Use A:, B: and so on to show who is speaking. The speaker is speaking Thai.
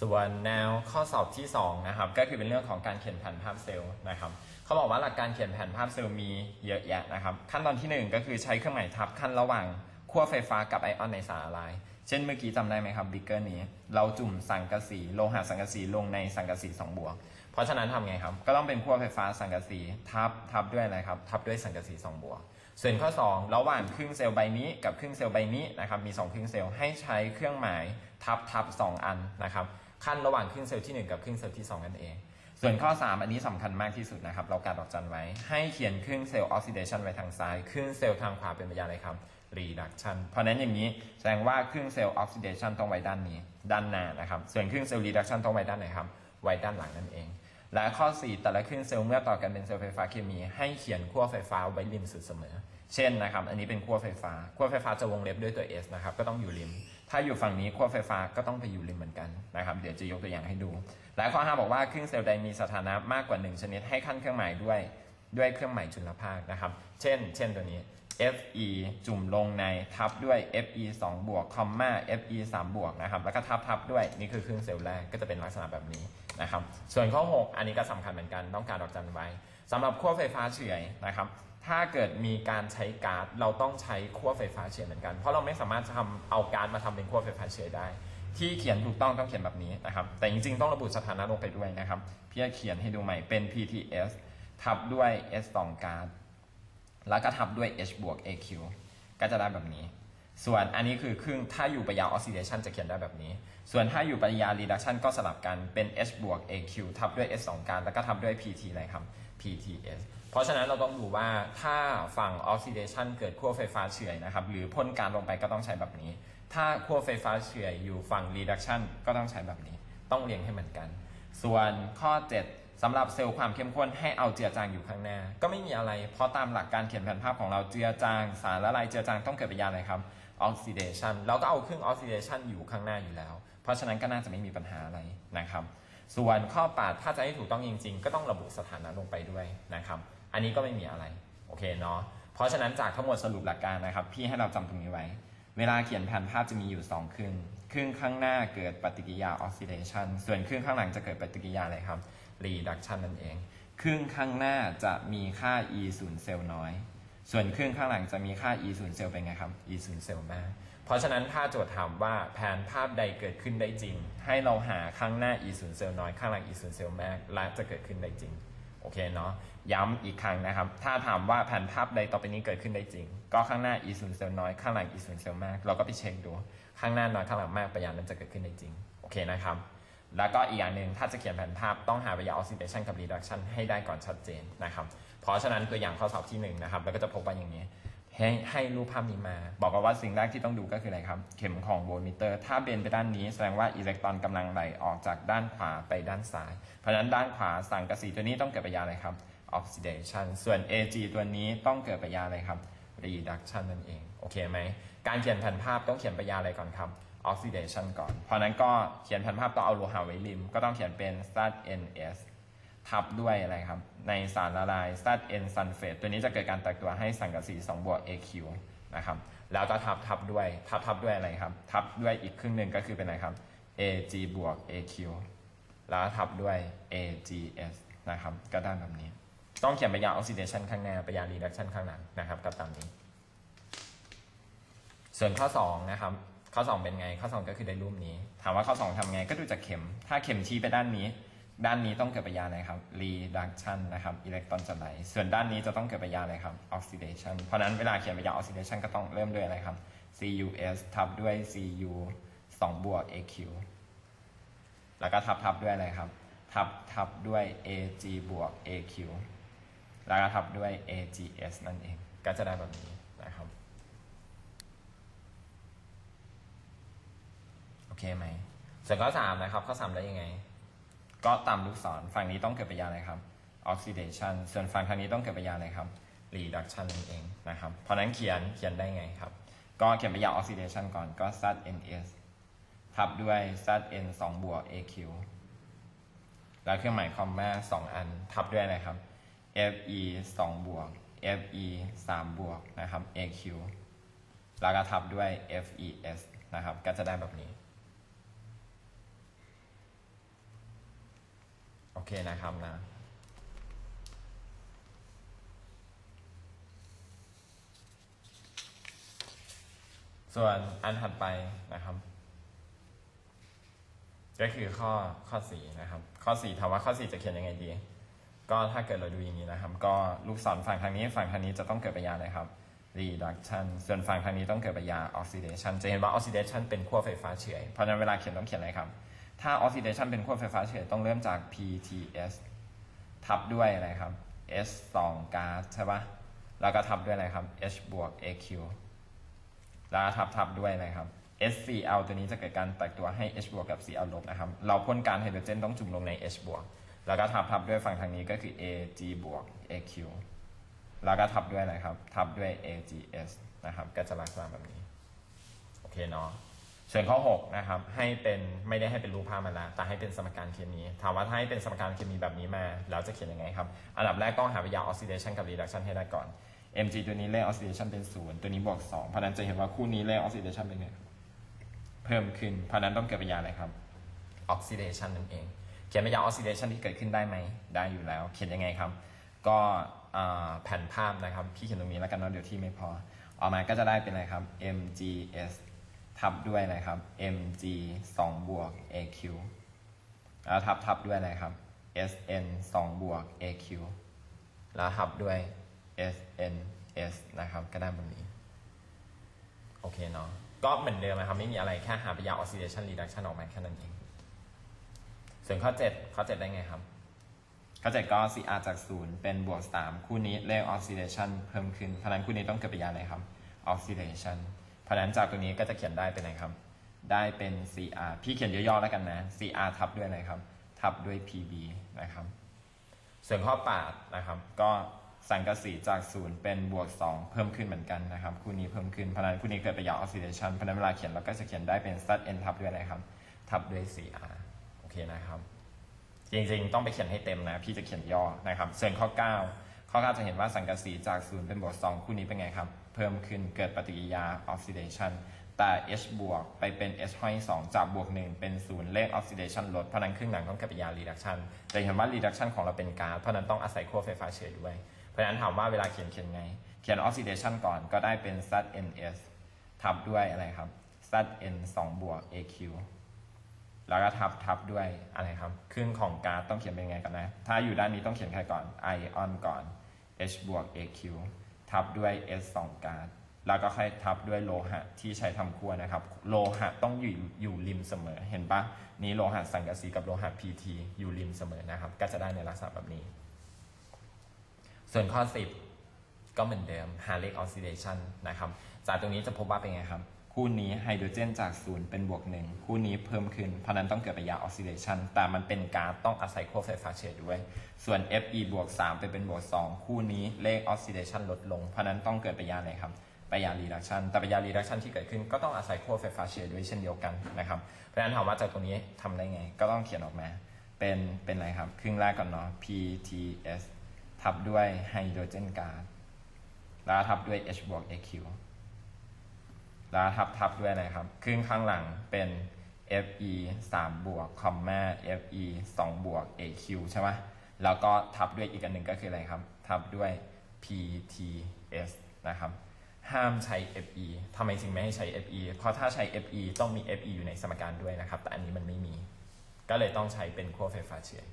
A: ส่วนแนวข้อสอบที่ 2 นะครับ ก็คือเป็นเรื่องของการเขียนแผนภาพเซลล์นะครับเขาบอกว่าหลักการเขียนแผนภาพเซลล์มีเยอะแยะนะครับ ขั้นตอนที่ 1 ก็คือใช้เครื่องหมายทับขั้นระหว่างขั้วไฟฟ้ากับไอออนในสารละลาย เช่นเมื่อกี้จำได้ไหมครับบิ๊กเกอร์นี้ เราจุ่มสังกะสีโลหะสังกะสีลงในสังกะสี2บวก เพราะฉะนั้นทำไงครับ ก็ต้องเป็นขั้วไฟฟ้าสังกะสีทับทับด้วยอะไรครับ ทับด้วยสังกะสี2บวก ส่วนข้อ 2 ระหว่างครึ่งเซลล์ใบนี้กับครึ่งเซลล์ใบนี้นะครับ มี 2 ครึ่งเซลล์ให้ใช้เครื่องหมายทับทับ2อันนะครับ ขั้นระหว่างครึ่งเซลล์ที่ 1 กับครึ่งเซลล์ที่ 2 นั่นเอง ส่วนข้อ 3 อันนี้สำคัญมากที่สุดนะครับ เราการดอกจันไว้ ให้เขียนครึ่งเซลล์ออกซิเดชันไว้ทางซ้าย ครึ่งเซลล์ทางขวาเป็นพยานอะไรครับ reduction เพราะนั้นอย่างนี้แสดงว่าครึ่งเซลล์ออกซิเดชันต้องไว้ด้านนี้ ด้านหน้านะครับ ส่วนครึ่งเซลล์ reduction ต้องไว้ด้านไหนครับไว้ด้านหลังนั่นเอง และข้อ 4 แต่ละครึ่งเซลล์เมื่อต่อกันเป็นเซลล์ไฟฟ้าเคมี ให้เขียนขั้วไฟฟ้าไว้ริมสุดเสมอ เช่นนะครับ อันนี้เป็นขั้วไฟฟ้าขั้วไฟฟ้าจะวงเล็บด้วยตัว S นะครับ ก็ต้องอยู่ริม ถ้าอยู่ฝั่งนี้ขั้วไฟฟ้าก็ต้องไปอยู่ริมเหมือนกันนะครับเดี๋ยวจะยกตัวอย่างให้ดู และข้อ5บอกว่าครึ่งเซลล์ใดมีสถานะมากกว่า 1 ชนิดให้ขั้นเครื่องหมายด้วยด้วยเครื่องหมายจุลภาคนะครับ เช่น เช่นตัวนี้ Fe จุ่มลงในทับด้วย Fe 2 บวกคอมมา Fe 3 บวกนะครับ แล้วก็ทับทับด้วยนี่คือครึ่งเซลล์แรกก็จะเป็นลักษณะแบบนี้นะครับ ส่วนข้อ 6 อันนี้ก็สำคัญเหมือนกันต้องการดอกจันไว้สำหรับขั้วไฟฟ้าเฉื่อยนะครับ ถ้าเกิดมีการใช้การ์ดเราต้องใช้ขั้วไฟฟ้าเฉื่อยเหมือนกัน เพราะเราไม่สามารถทำเอาการ์ดมาทำเป็นขั้วไฟฟ้าเฉื่อยได้ ที่เขียนถูกต้องต้องเขียนแบบนี้นะครับ แต่จริงๆ ต้องระบุสถานะลงไปด้วยนะครับ พี่จะเขียนให้ดูใหม่เป็น PTS ทับด้วย S 2การแล้วก็ทับด้วย H บวก AQ ก็จะได้แบบนี้ ส่วนอันนี้คือครึ่งถ้าอยู่ปฏิกิริยาออกซิเดชันจะเขียนได้แบบนี้ ส่วนถ้าอยู่ปฏิกิริยา reduction ก็สลับกันเป็น H บวก AQ ทับด้วย S 2การแล้วก็ทับด้วย PT อะไรครับ PTS เพราะฉะนั้นเราต้องดูว่าถ้าฝั่งออกซิเดชันเกิดขั้วไฟฟ้าเฉื่อยนะครับหรือพ่นการลงไปก็ต้องใช้แบบนี้ ถ้าขั้วไฟฟ้าเฉื่อยอยู่ฝั่ง reduction ก็ต้องใช้แบบนี้ ต้องเรียงให้เหมือนกัน ส่วนข้อ 7สำหรับเซลล์ความเข้มข้นให้เอาเจือจางอยู่ข้างหน้า ก็ไม่มีอะไร เพราะตามหลักการเขียนแผนภาพของเราเจือจาง สารละลายเจือจางต้องเกิดปฏิกิริยาอะไรครับ ออกซิเดชันเราก็เอาเครื่องออกซิเดชันอยู่ข้างหน้าอยู่แล้ว เพราะฉะนั้นก็น่าจะไม่มีปัญหาอะไรนะครับ ส่วนข้อ8ถ้าจะให้ถูกต้องจริง ๆ ก็ต้องระบุสถานะลงไปด้วยนะครับ อันนี้ก็ไม่มีอะไรโอเคเนาะเพราะฉะนั้นจากทั้งหมดสรุปหลักการนะครับ พี่ให้เราจำตรงนี้ไว้ เวลาเขียนแผนภาพจะมีอยู่ 2 ครึ่ง ครึ่งข้างหน้าเกิดปฏิกิริยาออกซิเดชันส่วนครึ่งข้างหลังจะเกิดปฏิกิริยาอะไรครับ reduction นั่นเองครึ่งข้างหน้าจะมีค่า e 0เซลล์น้อย ส่วนครึ่งข้างหลังจะมีค่า e 0เซลล์เป็นไงครับ e 0เซลมาก เพราะฉะนั้นถ้าโจทย์ถามว่าแผนภาพใดเกิดขึ้นได้จริง ให้เราหาข้างหน้า e 0เซลน้อยข้างหลัง e 0เซลมากและจะเกิดขึ้นได้จริงโอเคเนาะย้ำอีกครั้งนะครับ ถ้าถามว่าแผนภาพใดต่อไปนี้เกิดขึ้นได้จริง ก็ข้างหน้า e 0เซลน้อยข้างหลัง e 0เซลมาก เราก็ไปเช็คดูข้างหน้าน้อยข้างหลังมากปฏิกิริยานั้นจะเกิดขึ้นได้จริงโอเคนะครับแล้วก็อีกอย่างหนึ่งถ้าจะเขียนแผนภาพต้องหาริยาออกซิเดชันกับ reduction ให้ได้ก่อนชัดเจนนะครับ เพราะฉะนั้นตัวอย่างข้อสอบที่1นงนะครับแล้วก็จะพบว่าอย่างนี้ ให้ให้รูปภาพนี้มา บอกว่าสิ่งแรกที่ต้องดูก็คืออะไรครับ เข็มของโวลต์มิเตอร์ ถ้าเบนไปด้านนี้แสดงว่าอิเล็กตรอนกำลังไหลออกจากด้านขวาไปด้านซ้าย เพราะฉะนั้นด้านขวาสังกะสีตัวนี้ต้องเกิดปฏิกิริยาอะไรครับ oxidation ส่วน Ag ตัวนี้ต้องเกิดปฏิกิริยาอะไรครับ reduction นั่นเอง โอเคไหม การเขียนแผนภาพต้องเขียนปฏิกิริยาอะไรก่อนครับ oxidation ก่อน เพราะนั้นก็เขียนแผนภาพต้องเอาโลหะไว้ริม ก็ต้องเขียนเป็น ZNS ทับด้วยอะไรครับ ในสารละลาย ZN ซัลเฟตตัวนี้จะเกิดการแตกตัวให้สังกะสี2บวก AQ นะครับแล้วก็ทับทับด้วยทับทับด้วยอะไรครับ ทับด้วยอีกครึ่งหนึ่งก็คือเป็นอะไรครับ AG บวก AQ แล้วทับด้วย AGS นะครับ ก็ได้แบบนี้ ต้องเขียนปฏิกิริยาออกซิเดชันข้างหน้าปยา reduction ข้างหลังนะครับก็ตามนี้ ส่วนข้อ2นะครับข้อ 2 เป็นไง ข้อ 2 ก็คือได้รูปนี้ ถามว่าข้อ 2ทำไงก็ดูจากเข็ม ถ้าเข็มชี้ไปด้านนี้ ด้านนี้ต้องเกิดปฏิกิริยาอะไรครับ reduction นะครับอิเล็กตรอนจะไหล ส่วนด้านนี้จะต้องเกิดปฏิกิริยาอะไรครับ oxidation เพราะนั้นเวลาเขียนปฏิกิริยา oxidation ก็ต้องเริ่มด้วยอะไรครับ CUS ทับด้วย Cu 2บวก AQ แล้วก็ทับทับด้วยอะไรครับ ทับทับด้วย Ag บวก AQ แล้วก็ทับด้วย AGS นั่นเอง ก็จะได้แบบนี้นะครับโอเคไหมส่วนข้อสามนะครับ ข้อสามได้ยังไง ก็ตามลูกศรฝั่งนี้ต้องเกิดปฏิกิริยาอะไรครับ oxidation ส่วนฝั่งทางนี้ต้องเกิดปฏิกิริยาอะไรครับ reduction นั่นเองนะครับ เพราะนั้นเขียนเขียนได้ไงครับ ก็เขียนปฏิกิริยา oxidation ก่อนก็ ZNS ทับด้วย ZN 2บวก AQ แล้วเครื่องหมายคอมมา2อันทับด้วยอะไรครับ FE 2บวก FE 3บวกนะครับ AQ แล้วก็ทับด้วย FES นะครับ ก็จะได้แบบนี้ โอเคนะครับนะ ส่วนอันถัดไปนะครับ ก็คือข้อข้อสี่นะครับ ข้อสี่ถามว่าข้อสี่จะเขียนยังไงดี ก็ถ้าเกิดเราดูอย่างนี้นะครับ ก็ลูกศรฝั่งทางนี้ฝั่งทางนี้จะต้องเกิดปฏิกิริยาอะไรครับ reduction ส่วนฝั่งทางนี้ต้องเกิดปฏิกิริยา oxidation จะเห็นว่า oxidation เป็นขั้วไฟฟ้าเฉื่อยเพราะฉะนั้นเวลาเขียนต้องเขียนอะไรครับ ถ้า oxidation เป็นขั้วไฟฟ้าเฉื่อยต้องเริ่มจาก PTS ทับด้วยอะไรครับ S 2ก๊าซใช่ปะแล้วก็ทับด้วยอะไรครับ H บวก AQ แล้วก็ทับทับด้วยอะไรครับ SCl ตัวนี้จะเกิดการแตกตัวให้ H บวกกับ Cl ลบนะครับ เราพ่นการไฮโดรเจนต้องจุ่มลงใน H บวก แล้วก็ทับทับด้วยฝั่งทางนี้ก็คือ Ag บวก Aq แล้วก็ทับด้วยอะไรครับ ทับด้วย AgS นะครับ ก็จะลักษณะแบบนี้ โอเคเนาะ ส่วนข้อ6นะครับให้เป็นไม่ได้ให้เป็นรูปภาพมาแล้วแต่ให้เป็นสมการเคมีถามว่าถ้าให้เป็นสมการเคมีแบบนี้มาแล้วจะเขียนยังไงครับอันดับแรกต้องหาวิยา oxidation กับ reduction ให้ได้ก่อน mg ตัวนี้เลข oxidation เป็น0ตัวนี้บวก2เพราะนั้นจะเห็นว่าคู่นี้เลข oxidation เป็นไงเพิ่มขึ้นเพราะนั้นต้องเกิดปฏิยาอะไรครับ oxidation นั่นเอง เขียนปฏิยา oxidation ที่เกิดขึ้นได้ไหมได้อยู่แล้ว เขียนยังไงครับ ก็แผ่นภาพนะครับพี่เขียนตรงนี้แล้วกันเนาะเดี๋ยวที่ไม่พอออกมาก็จะได้เป็นอะไรครับ mgs ทับด้วยอะไรครับ mg 2บวก aq แล้วทับทับด้วยอะไรครับ sn 2บวก aq แล้วทับด้วย sns นะครับ ก็ได้แบบนี้ โอเคเนาะก็เหมือนเดิมนะครับ ไม่มีอะไรแค่หาปฏิกิริยา oxidation reduction ออกมาแค่นั้นเอง ส่วนข้อ 7 ข้อ 7 ได้ไงครับ ข้อ 7 ก็ Cr จาก 0 เป็นบวก 3 คู่นี้เลข oxidation เพิ่มขึ้นเพราะนั้นคู่นี้ต้องเกิดปฏิกิริยาอะไรครับ oxidation เพราะฉะนั้นจากตรงนี้ก็จะเขียนได้เป็นอะไรครับ ได้เป็น Cr พี่เขียนย่อๆแล้วกันนะ Cr ทับด้วยอะไรครับ ทับด้วย Pb นะครับ ส่วนข้อ8นะครับ ก็สังกะสีจาก 0 เป็นบวก 2 เพิ่มขึ้นเหมือนกันนะครับ คู่นี้เพิ่มขึ้น เพราะนั้นคู่นี้เกิดปฏิกิริยา oxidation เพราะฉะนั้นเวลาเขียนเราก็จะเขียนได้เป็น Zn ทับด้วยอะไรครับ ทับด้วย Cr โอเคนะครับ จริงๆ ต้องไปเขียนให้เต็มนะ พี่จะเขียนย่อนะครับ ส่วนข้อ 9 ข้อ9จะเห็นว่าสังกะสีจาก 0 เป็นบวก2คู่นี้เป็นไงครับ เพิ่มขึ้นเกิดปฏิกิริยา oxidation แต่ H บวกไปเป็น H ห้อย2จากบวก 1 เป็น 0 เลข oxidation ลด เพราะนั้นครึ่งหลังต้องเกิดปฏิกิริยา reduction จะเห็นว่า reduction ของเราเป็นก๊าซเพราะนั้นต้องอาศัยขั้วไฟฟ้าเฉยด้วย เพราะนั้นถามว่าเวลาเขียนเขียนไง เขียน oxidation ก่อนก็ได้เป็น ZNS ทับด้วยอะไรครับ ZN 2บวก AQ แล้วก็ทับทับด้วยอะไรครับ ครึ่งของก๊าซต้องเขียนเป็นไงกันนะ ถ้าอยู่ด้านนี้ต้องเขียนใครก่อนไอออนก่อน H บวก AQ ทับด้วย S 2ก๊าซแล้วก็ค่อยทับด้วยโลหะที่ใช้ทำขั้วนะครับ โลหะต้องอยู่อยู่ริมเสมอ เห็นปะนี้โลหะสังกะสีกับโลหะ PT อยู่ริมเสมอนะครับ ก็จะได้ในลักษณะแบบนี้ ส่วนข้อ 10 ก็เหมือนเดิมหาเลข oxidation นะครับ จากตรงนี้จะพบว่าเป็นไงครับ คู่นี้ไฮโดรเจนจาก0เป็นบวก1คู่นี้เพิ่มขึ้น เพราะนั้นต้องเกิดปฏิกิริยา oxidation แต่มันเป็นก๊าซต้องอาศัยขั้วไฟฟ้าเฉยด้วย ส่วน Fe บวก3ไปเป็นบวก2คู่นี้เลข oxidation ลดลง เพราะนั้นต้องเกิดปฏิกิริยาอะไรครับปฏิกิริยา reduction แต่ปฏิกิริยา reduction ที่เกิดขึ้นก็ต้องอาศัยขั้วไฟฟ้าเฉยด้วยเช่นเดียวกันนะครับเพราะฉะนั้นถามว่าจากตรงนี้ทำได้ไง ก็ต้องเขียนออกมา เป็นเป็นอะไรครับ ครึ่งแรกก่อนเนาะ PTS ทับด้วยไฮโดรเจนก๊าซแล้วทับด้วย H บวก AQ แล้วทับทับด้วยอะไรครับ ครึ่งข้างหลังเป็น Fe 3 บวกคอมมา Fe 2 บวก AQ ใช่ไหมแล้วก็ทับด้วยอีกอันหนึ่งก็คืออะไรครับ ทับด้วย PTS นะครับ ห้ามใช้ Fe ทำไมจึงไม่ให้ใช้ Fe เพราะถ้าใช้ Fe ต้องมี Fe อยู่ในสมการด้วยนะครับ แต่อันนี้มันไม่มี ก็เลยต้องใช้เป็นขั้วไฟฟ้าเฉย